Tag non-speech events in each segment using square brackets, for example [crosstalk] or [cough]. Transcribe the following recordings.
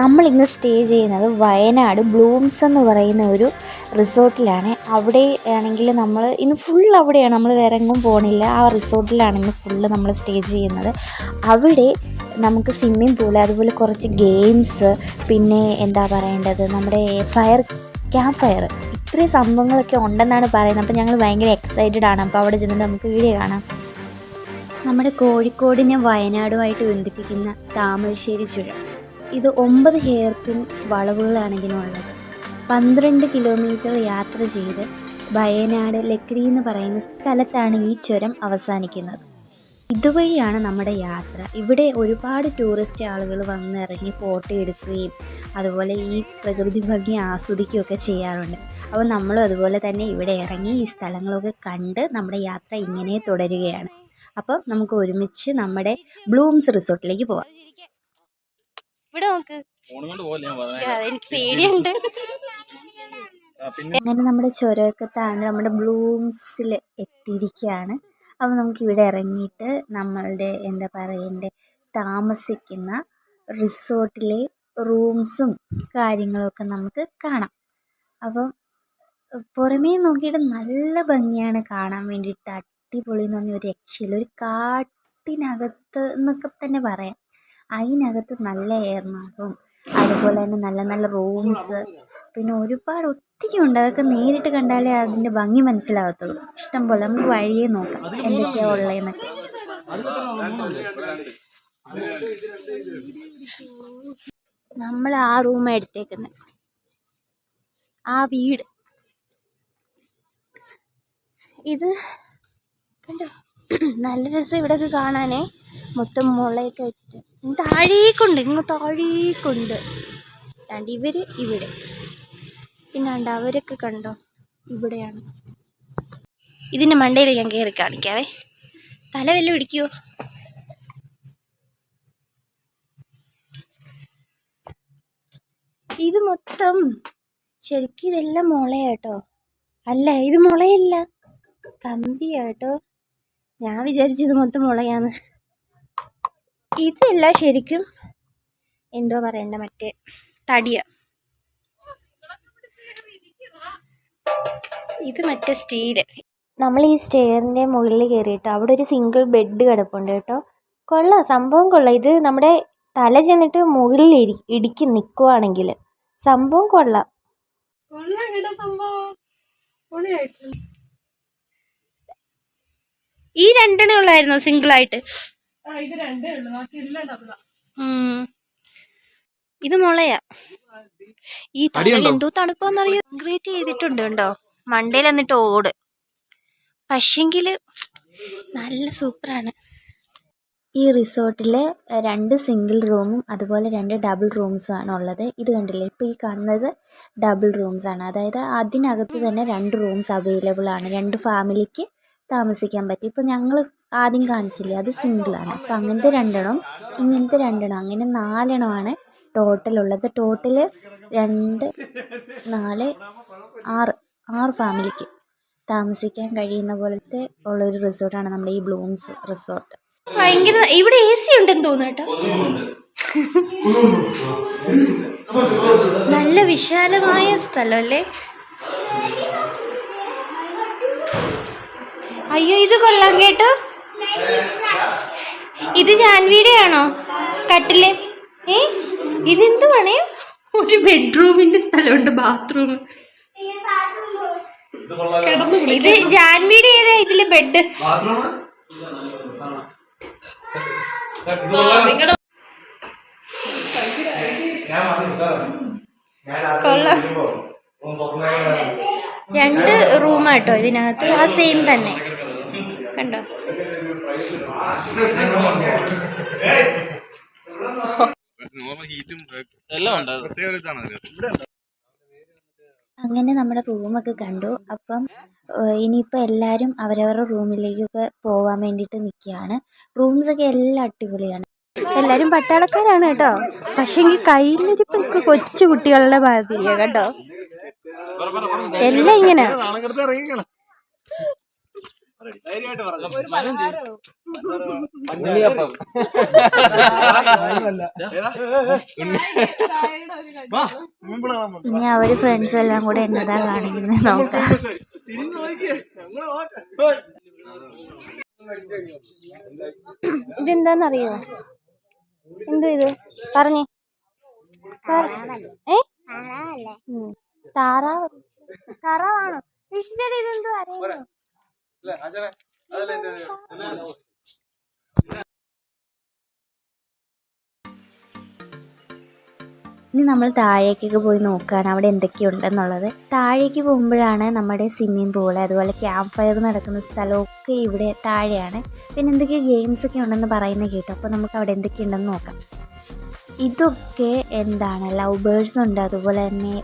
നമ്മളിന്ന് സ്റ്റേ ചെയ്യുന്നത് വയനാട് ബ്ലൂംസ് എന്ന് പറയുന്ന ഒരു റിസോർട്ടിലാണ്. അവിടെ ആണെങ്കിൽ നമ്മൾ ഇന്ന് ഫുൾ അവിടെയാണ്. നമ്മൾ വേറെ എങ്ങും പോകണില്ല ആ റിസോർട്ടിലാണ് ഇന്ന് ഫുള്ള് നമ്മൾ സ്റ്റേ ചെയ്യുന്നത്. അവിടെ നമുക്ക് സ്വിമ്മിംഗ് പൂൾ അതുപോലെ കുറച്ച് ഗെയിംസ് പിന്നെ എന്താ പറയേണ്ടത്? നമ്മുടെ ഫയർ ക്യാമ്പ് ഫയർ ഇത്രയും സംഭവങ്ങളൊക്കെ ഉണ്ടെന്നാണ് പറയുന്നത്. അപ്പോൾ ഞങ്ങൾ ഭയങ്കര എക്സൈറ്റഡ് ആണ്. അപ്പോൾ അവിടെ ചെന്നിട്ട് നമുക്ക് വീഡിയോ കാണാം. നമ്മുടെ കോഴിക്കോടിനെ വയനാടുമായിട്ട് ബന്ധിപ്പിക്കുന്ന താമരശ്ശേരി ചുരം. ഇത് ഒമ്പത് ഹെയർ പിൻ വളവുകളാണിതിനുള്ളത് പന്ത്രണ്ട് കിലോമീറ്റർ യാത്ര ചെയ്ത് വയനാട് ലക്കിടി എന്ന് പറയുന്ന സ്ഥലത്താണ് ഈ ചുരം അവസാനിക്കുന്നത്. ഇതുവഴിയാണ് നമ്മുടെ യാത്ര. ഇവിടെ ഒരുപാട് ടൂറിസ്റ്റ് ആളുകൾ വന്നിറങ്ങി ഫോട്ടോ എടുക്കുകയും അതുപോലെ ഈ പ്രകൃതി ഭംഗി ആസ്വദിക്കുകയൊക്കെ ചെയ്യാറുണ്ട്. അപ്പോൾ നമ്മളും അതുപോലെ തന്നെ ഇവിടെ ഇറങ്ങി ഈ സ്ഥലങ്ങളൊക്കെ കണ്ട് നമ്മുടെ യാത്ര ഇങ്ങനെ തുടരുകയാണ്. അപ്പോൾ നമുക്ക് ഒരുമിച്ച് നമ്മുടെ ബ്ലൂംസ് റിസോർട്ടിലേക്ക് പോവാം ഇവിടെ നോക്ക്. എനിക്ക് പേടിയുണ്ട്. അങ്ങനെ നമ്മുടെ ചുരമൊക്കെ താണ്ട് നമ്മുടെ ബ്ലൂംസിൽ എത്തിയിരിക്കുകയാണ് അപ്പോൾ നമുക്ക് ഇവിടെ ഇറങ്ങിയിട്ട് നമ്മളുടെ എന്താ പറയണ്ടേ താമസിക്കുന്ന റിസോർട്ടിലെ റൂംസും കാര്യങ്ങളൊക്കെ നമുക്ക് കാണാം. അപ്പം പുറമേ നോക്കിയിട്ട് നല്ല ഭംഗിയാണ് കാണാൻ വേണ്ടിയിട്ട് അടിപൊളി എന്ന് പറഞ്ഞ ഒരു രക്ഷയില്ല. ഒരു കാട്ടിനകത്ത് എന്നൊക്കെ തന്നെ പറയാം. അതിനകത്ത് നല്ല എയർമാർഗവും അതുപോലെ തന്നെ നല്ല നല്ല റൂംസ് പിന്നെ ഒരുപാട് ഒത്തിരി ഉണ്ട്. അതൊക്കെ നേരിട്ട് കണ്ടാലേ അതിന്റെ ഭംഗി മനസ്സിലാകത്തുള്ളൂ ഇഷ്ടം പോലെ നമുക്ക് വഴിയെ നോക്കാം. എന്തൊക്കെയാണ് ഉള്ളതെന്നൊക്കെ നമ്മൾ ആ റൂം എടുത്തേക്കുന്നത് ആ വീട്. ഇത് കണ്ടോ? [clears throat] നല്ല രസം ഇവിടെയൊക്കെ കാണാനേ. മൊത്തം മുളയൊക്കെ വെച്ചിട്ട്. താഴേക്കുണ്ട് ഇങ്ങ് താഴേക്കുണ്ട്. രണ്ട് ഇവർ ഇവിടെ. പിന്നെ ഉണ്ട് അവരൊക്കെ കണ്ടോ? ഇവിടെയാണ്. ഇതിന്റെ മണ്ടയിൽ ഞാൻ കയറി കാണിക്കാവേ. തല വല്ലതും പിടിക്കുവോ ഇത് മൊത്തം ശരിക്കും ഇതെല്ലാം മുളയാട്ടോ അല്ല ഇത് മുളയല്ല. കമ്പിയാട്ടോ ഞാൻ വിചാരിച്ചത് മൊത്തം മുളയാണ് ഇതല്ല ശരിക്കും എന്തോ പറയണ്ട മറ്റേ തടിയ. ഇത് മറ്റേ സ്റ്റീൽ. നമ്മൾ ഈ സ്റ്റെയറിന്റെ മുകളിൽ കയറിയിട്ട് അവിടെ ഒരു സിംഗിൾ ബെഡ് കിടപ്പുണ്ട് കേട്ടോ. കൊള്ളാം സംഭവം കൊള്ളാം. ഇത് നമ്മുടെ തല ചെന്നിട്ട് മുകളിൽ ഇരി ഇടിക്കും നിൽക്കുവാണെങ്കിൽ സംഭവം കൊള്ളാം. കൊള്ളാം കേട്ടോ സംഭവം. ഈ രണ്ടെണ്ണേ ഉള്ളായിരുന്നോ സിംഗിൾ ആയിട്ട് ആ ഇത് മുളയാ. ഈ തടി എന്തോ തണുപ്പാന്നറിയോ? ഗ്രേറ്റ് ചെയ്തിട്ടുണ്ട് കണ്ടോ? മണ്ടയിൽ എന്നിട്ട് ഓട്. പക്ഷെങ്കിൽ നല്ല സൂപ്പറാണ്. ഈ റിസോർട്ടിൽ രണ്ട് സിംഗിൾ റൂമും അതുപോലെ രണ്ട് ഡബിൾ റൂംസും ആണ് ഉള്ളത്. ഇത് കണ്ടില്ലേ? ഇപ്പോൾ ഈ കാണുന്നത് ഡബിൾ റൂംസ് ആണ് അതായത് അതിനകത്ത് തന്നെ രണ്ട് റൂംസ് അവൈലബിൾ ആണ്. രണ്ട് ഫാമിലിക്ക് താമസിക്കാൻ പറ്റും. ഇപ്പോൾ ഞങ്ങൾ ആദ്യം കാണിച്ചില്ല അത് സിംഗിളാണ് അപ്പോൾ അങ്ങനത്തെ രണ്ടെണ്ണം ഇങ്ങനത്തെ രണ്ടെണ്ണം അങ്ങനെ നാലെണ്ണമാണ് ടോട്ടൽ ഉള്ളത്. ടോട്ടൽ രണ്ട് നാല് ആറ് ആറ് ഫാമിലിക്ക് താമസിക്കാൻ കഴിയുന്ന പോലത്തെ ഉള്ളൊരു റിസോർട്ടാണ് നമ്മുടെ ഈ ബ്ലൂംസ് റിസോർട്ട് ഭയങ്കര ഇവിടെ എ സി ഉണ്ടെന്ന് തോന്നുന്നു കേട്ടോ. നല്ല വിശാലമായ സ്ഥലം അയ്യോ ഇത് കൊള്ളാം കേട്ടോ. ഇത് ജാൻവിയുടെ ആണോ കട്ടിൽ. ഏ ഇതെന്ത് പണേ? ഒരു ബെഡ്റൂമിന്റെ സ്ഥലമുണ്ട് ബാത്റൂം. ഇത് ജാൻവിയുടെ ഏതാ ഇതിൽ ബെഡ്? കൊള്ളാം. രണ്ട് റൂമാട്ടോ ഇതിനകത്ത്. ആ സെയിം തന്നെ. കണ്ടോ അങ്ങനെ നമ്മുടെ റൂമൊക്കെ കണ്ടു. അപ്പം ഇനിയിപ്പോൾ എല്ലാവരും അവരവരുടെ റൂമിലേക്കൊക്കെ പോകാൻ വേണ്ടിയിട്ട് നിൽക്കുകയാണ് റൂംസൊക്കെ എല്ലാം അടിപൊളിയാണ്. എല്ലാവരും പട്ടാളക്കാരാണ് കേട്ടോ. പക്ഷേങ്കിൽ കയ്യിലിരിപ്പൊക്കെ കൊച്ചു കുട്ടികളുടെ മാതിരിയാണ് കേട്ടോ എല്ലാം ഇങ്ങനെ. ഉണ്ണിയപ്പം. ഇനി അവർ ഫ്രണ്ട്സ് എല്ലാം കൂടെ എന്നതാ കാണിക്കുന്നത് നോക്കാം. തിരിഞ്ഞു നോക്കിയേ ഞങ്ങൾ നോക്കാം. ഇതെന്താന്നറിയോ? എന്തോ ഇത്? പറഞ്ഞേ. ഏ. താറാവ്. താറാവാണോ? ഇഷ്ടം ഇതെന്തോ അറിയാമോ അല്ലേ? അച്ഛനെ അതല്ലേ എന്റെ ഇനി നമ്മൾ താഴേക്കൊക്കെ പോയി നോക്കുകയാണ് അവിടെ എന്തൊക്കെയുണ്ടെന്നുള്ളത്. താഴേക്ക് പോകുമ്പോഴാണ് നമ്മുടെ സ്വിമ്മിംഗ് പൂൾ അതുപോലെ ക്യാമ്പ് ഫയർ നടക്കുന്ന സ്ഥലമൊക്കെ ഇവിടെ താഴെയാണ്. പിന്നെ എന്തൊക്കെയോ ഗെയിംസ് ഒക്കെ ഉണ്ടെന്ന് പറയുന്നത് കേട്ടോ. അപ്പോൾ നമുക്ക് അവിടെ എന്തൊക്കെയുണ്ടെന്ന് നോക്കാം. ഇതൊക്കെ എന്താണ്? ലവ് ബേഴ്സ് ഉണ്ട് അതുപോലെ തന്നെ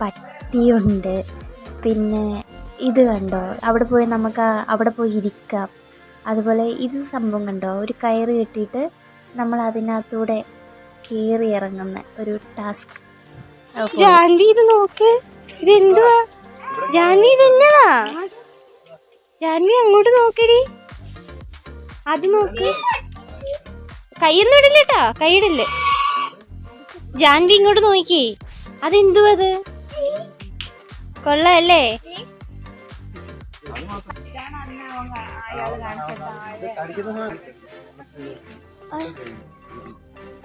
പട്ടിയുണ്ട് പിന്നെ ഇത് കണ്ടോ? അവിടെ പോയി നമുക്ക് അവിടെ പോയി ഇരിക്കാം. അതുപോലെ ഇത് സംഭവം കണ്ടോ? ഒരു കയറ് കെട്ടിയിട്ട് നമ്മൾ അതിനകത്തൂടെ കയറി ഇറങ്ങുന്ന ഒരു ടാസ്ക് ജാൻവി ഇത് നോക്ക്. ഇത് എന്തുവാ? ജാൻവി ഇത് എന്നതാ? ജാൻവി അങ്ങോട്ട് നോക്കടി. അത് നോക്ക്. കൈയൊന്നും ഇടില്ലട്ടാ കൈ ഇടില്ലേ. ജാൻവി ഇങ്ങോട്ട് നോക്കിയേ. അതെന്തുവാ അത് കൊള്ളാല്ലേ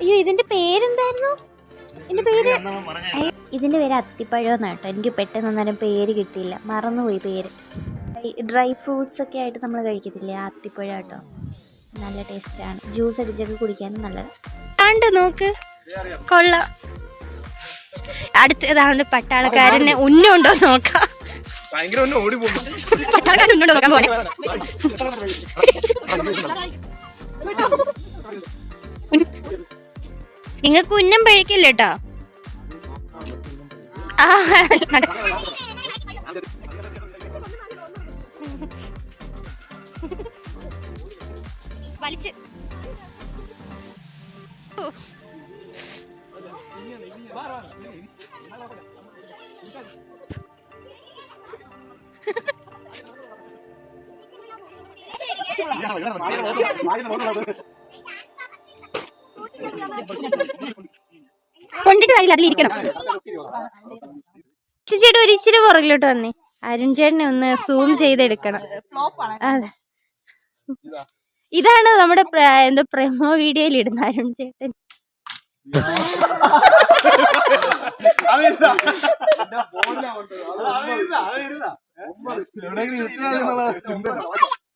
അയ്യോ ഇതിന്റെ പേരെന്തായിരുന്നു? ഇതിന്റെ പേര് ഇതിന്റെ പേര് അത്തിപ്പഴം കേട്ടോ. എനിക്ക് പെട്ടെന്ന് അന്നേരം പേര് കിട്ടിയില്ല. മറന്നുപോയി പേര്. ഡ്രൈ ഫ്രൂട്ട്സ് ഒക്കെ ആയിട്ട് നമ്മൾ കഴിക്കത്തില്ലേ? അത്തിപ്പഴം കേട്ടോ. നല്ല ടേസ്റ്റാണ് ജ്യൂസ് അടിച്ചൊക്കെ കുടിക്കാനും നല്ലത് കണ്ട് നോക്ക്. കൊള്ളാം. അടുത്തതാണ് പട്ടാളക്കാരനെ ഉന്നുണ്ടോ നോക്കാം. ഭയങ്കര ഓടി പോകും പട്ടാളക്കാരൻ മുന്നോട്ട് നോക്കാൻ നിങ്ങൾക്ക് ഉന്നം പഴിക്കില്ല കേട്ടോ. വലിച്ച് കൊണ്ടിട്ട് കാര്യമില്ല അതിലിരിക്കണം. ചേട്ടൻ ഒരു ഇച്ചിരി പുറകിലോട്ട് വന്നേ. അരുൺ ചേട്ടനെ ഒന്ന് സൂം ചെയ്തെടുക്കണം. അതെ. ഇതാണ് നമ്മുടെ എന്താ എന്തോ പ്രമോ വീഡിയോയിൽ ഇടുന്ന അരുൺ ചേട്ടൻ. എവിടെയെങ്കിലും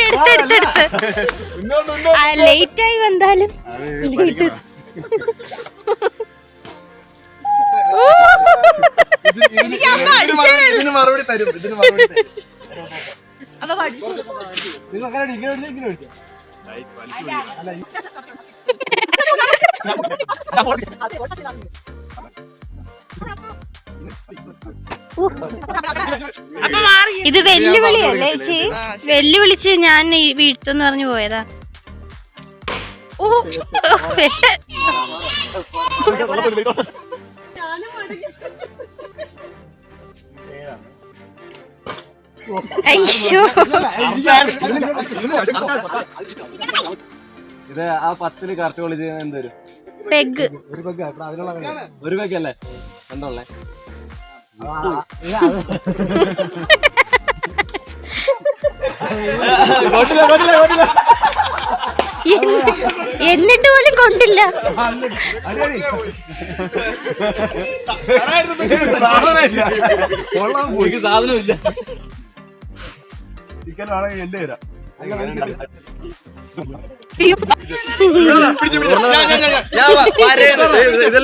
എടുത്തെടുത്തെടുത്ത് ലേറ്റ് ആയി വന്നാലും മറുപടി തരും ഇതിന് മറുപടി തരും. ഇത് വെല്ലുവിളിയല്ലേ ചേച്ചി? വെല്ലുവിളിച്ച് ഞാൻ ഈ വീഴ്ത്തെന്ന് പറഞ്ഞു പോയതാ. ഇത് ആ പത്തിൽ കറക്റ്റ് കോളേജ് എന്തോരും പെഗ് ഒരു പെഗ് അതിനുള്ള ഒരു പെഗ് അല്ലേ? [laughs] എന്നിട്ട് പോലും കൊണ്ടില്ല. സാധനമില്ല. ചിക്കൻ ആണെങ്കിൽ എന്റെ തരാം.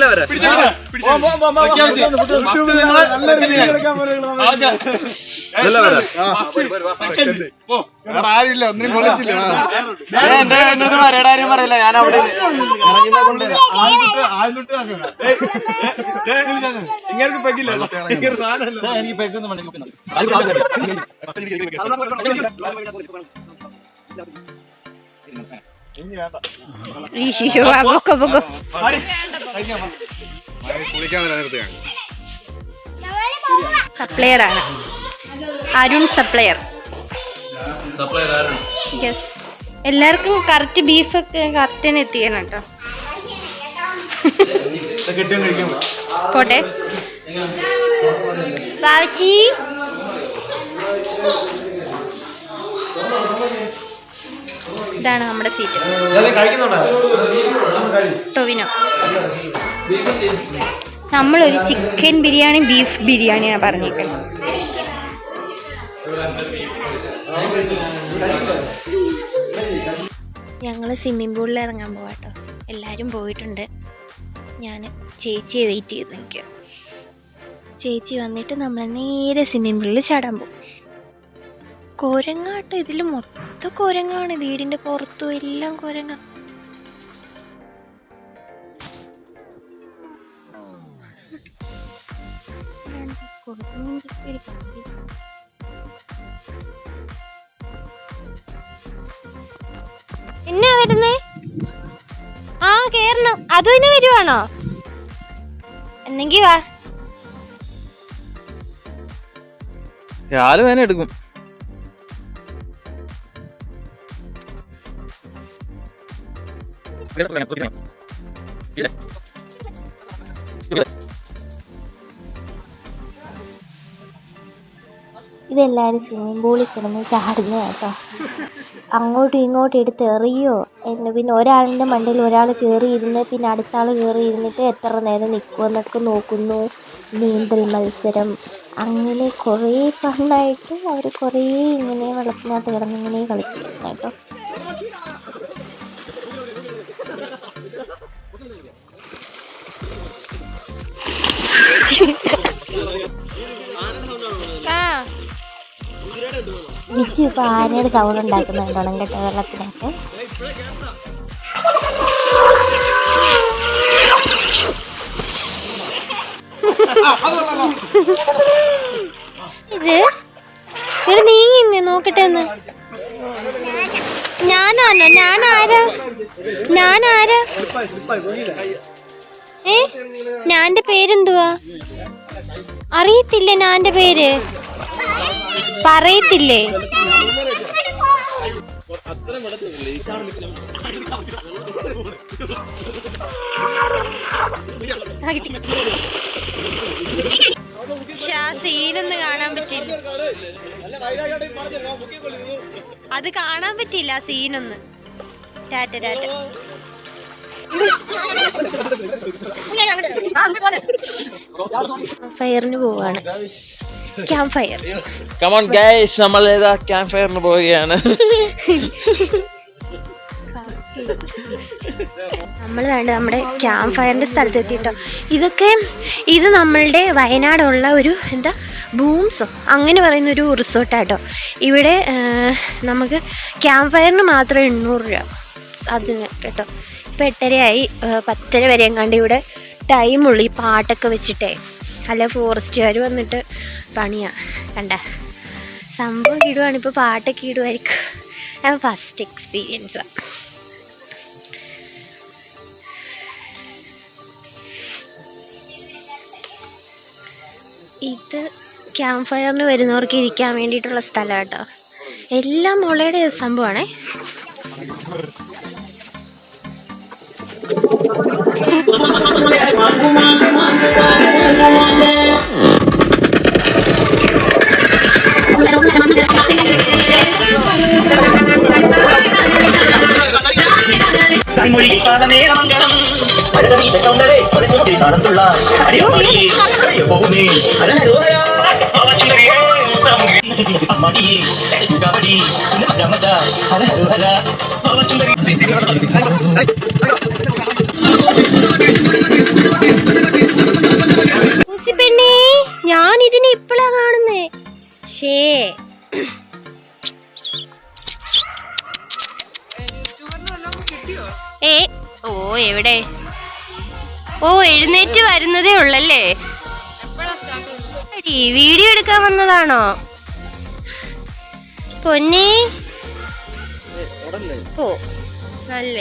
വേറെ ആരുമില്ല ഒന്നിനും കൊള്ളിച്ചില്ല കാര്യം പറയില്ല ഞാൻ അവിടെ ഇങ്ങനെ പെക്കില്ല എനിക്ക് പെക്കൊന്നും മണി ഈശോ പൊക്കോ പൊക്കോ സപ്ലയർ ആണ് അരുൺ സപ്ലയർ. യെസ് എല്ലാവർക്കും കറക്റ്റ് ഒക്കെ കറക്റ്റിന് എത്തിക്കണം കേട്ടോ. പോട്ടെ. ഇതാണ് നമ്മുടെ സീറ്റ് ടൊവിനോ. നമ്മളൊരു ചിക്കൻ ബിരിയാണി ബീഫ് ബിരിയാണിയാണ് പറഞ്ഞേക്കുന്നത് ഞങ്ങൾ സ്വിമ്മിംഗ് പൂളിൽ ഇറങ്ങാൻ പോവാട്ടോ. എല്ലാവരും പോയിട്ടുണ്ട്. ഞാൻ ചേച്ചിയെ വെയിറ്റ് ചെയ്ത് നിൽക്കുക ചേച്ചി വന്നിട്ട് നമ്മൾ നേരെ സ്വിമ്മിംഗ് പൂളിൽ ചാടാൻ പോകും. കുരങ്ങാട്ടോ. ഇതിൽ മൊത്തം കുരങ്ങാണ്. വീടിന്റെ പുറത്തും എല്ലാം കുരങ്ങ. എന്നാ വരുന്നേ? ആ കേറണം. അത് തന്നെ വരുവാണോ? എന്നെങ്കി വാ. രാവിലെ വേന എടുക്കും. ഇതെല്ലാവരും സ്വിമ്മിംഗ് പൂളിൽ കിടന്ന് ചാടുന്ന കേട്ടോ. അങ്ങോട്ടും ഇങ്ങോട്ടും എടുത്ത് എറിയോ? എന്ന് പിന്നെ ഒരാളിന്റെ മണ്ടയിൽ ഒരാൾ കയറിയിരുന്ന് പിന്നെ അടുത്ത ആൾ കയറിയിരുന്നിട്ട് എത്ര നേരം നിൽക്കുമെന്നൊക്കെ നോക്കുന്നു. നീന്തൽ മത്സരം. അങ്ങനെ കുറേ ഫണ്ണായിട്ട് അവർ കുറേ ഇങ്ങനെ വെള്ളത്തിനകത്ത് കിടന്ന് ഇങ്ങനെ കളിക്കുന്നു കേട്ടോ. മിച്ചു ഇപ്പൊ ആനയുടെ സൗണ്ട് ഉണ്ടാക്കുന്നുണ്ട് ഉണങ്കട്ട വെള്ളത്തിനകത്ത്? ഇത്? ഇവിടെ നീങ്ങി നോക്കട്ടെ ഒന്ന് ഞാനാണോ? ഞാനാരാ? ഞാനാരാ? ഏ? ഞാന്റെ പേരെന്തുവാ? അറിയത്തില്ലേ ഞാന്റെ പേര്? പറയത്തില്ലേ? സീനൊന്നും കാണാൻ പറ്റില്ല. അത് കാണാൻ പറ്റില്ല സീനൊന്ന്. ടാറ്റ ടാറ്റ. ഫയറിന് പോവാണ്. ക്യാമ്പ് ഫയർ കമോൺ ഗൈസ് നമ്മൾ ഏതാ ക്യാമ്പ് ഫയറിന് പോവുകയാണ്. നമ്മൾ വേണ്ട നമ്മുടെ ക്യാമ്പ് ഫയറിന്റെ സ്ഥലത്ത് എത്തിയിട്ടോ ഇതൊക്കെ ഇത് നമ്മളുടെ വയനാടുള്ള ഒരു എന്താ ബൂംസോ അങ്ങനെ പറയുന്ന ഒരു റിസോർട്ടാട്ടോ. ഇവിടെ നമുക്ക് ക്യാമ്പ് ഫയറിന് മാത്രം എണ്ണൂറ് രൂപ. അതിന് കേട്ടോ. ഇപ്പം എട്ടരയായി പത്തര വരെ എങ്ങാണ്ട് ഇവിടെ ടൈമുള്ളൂ ഈ പാട്ടൊക്കെ വെച്ചിട്ടേ. അല്ല ഫോറസ്റ്റുകാർ വന്നിട്ട് പണിയാ. കണ്ട? സംഭവം ഇടുവാണ് ഇപ്പോൾ പാട്ടൊക്കെ ഇടുമായിരിക്കും ഞാൻ ഫസ്റ്റ് എക്സ്പീരിയൻസാണ് ഇത് ക്യാമ്പ് ഫയറിന് വരുന്നവർക്ക് ഇരിക്കാൻ വേണ്ടിയിട്ടുള്ള സ്ഥലം കേട്ടോ. എല്ലാം മുളയുടെ സംഭവമാണേ. கண்மொழி பாத நேரமங்கலம் அழக வீச கவுண்டரை பரிசுத்தி கடந்துள்ளார் அடியோகி எப்பவுமே அழகோயா அவச்சுந்தரியே மணி கபடி மஜமஜா அழகோயா அவச்சுந்தரி പെണ്ണേ ഞാൻ ഇതിനെ ഇപ്പളാ കാണുന്നേ. ഷേ ഏ ഓ എവിടെ? ഓ എഴുന്നേറ്റ് വരുന്നതേ ഉള്ളല്ലേ? വീഡിയോ എടുക്കാൻ വന്നതാണോ? പൊന്നേ. ഓ നല്ല.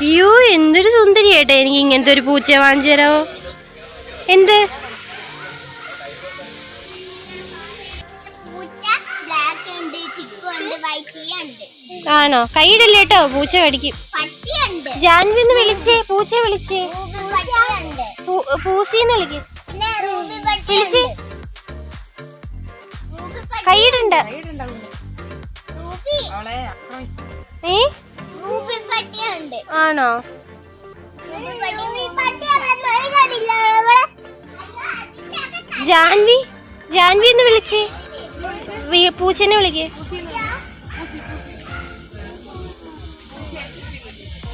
അയ്യോ എന്തൊരു സുന്ദരിയാട്ടെ എനിക്ക് ഇങ്ങനത്തെ ഒരു പൂച്ച വാങ്ങിച്ചു തരാവോ? എന്ത്? ആണോ? കൈയിടല്ലേ കേട്ടോ പൂച്ച കടിക്കും ജാൻവി ഒന്ന് വിളിച്ചേ പൂച്ച വിളിച്ചേ. പൂസിന്ന് വിളിക്ക്. വിളിച്ച്. കൈയിടണ്ട. ഏ? ആണോ? ജാൻവി? ജാൻവി എന്ന് വിളിച്ചേ? പൂച്ചനെ വിളിക്ക്.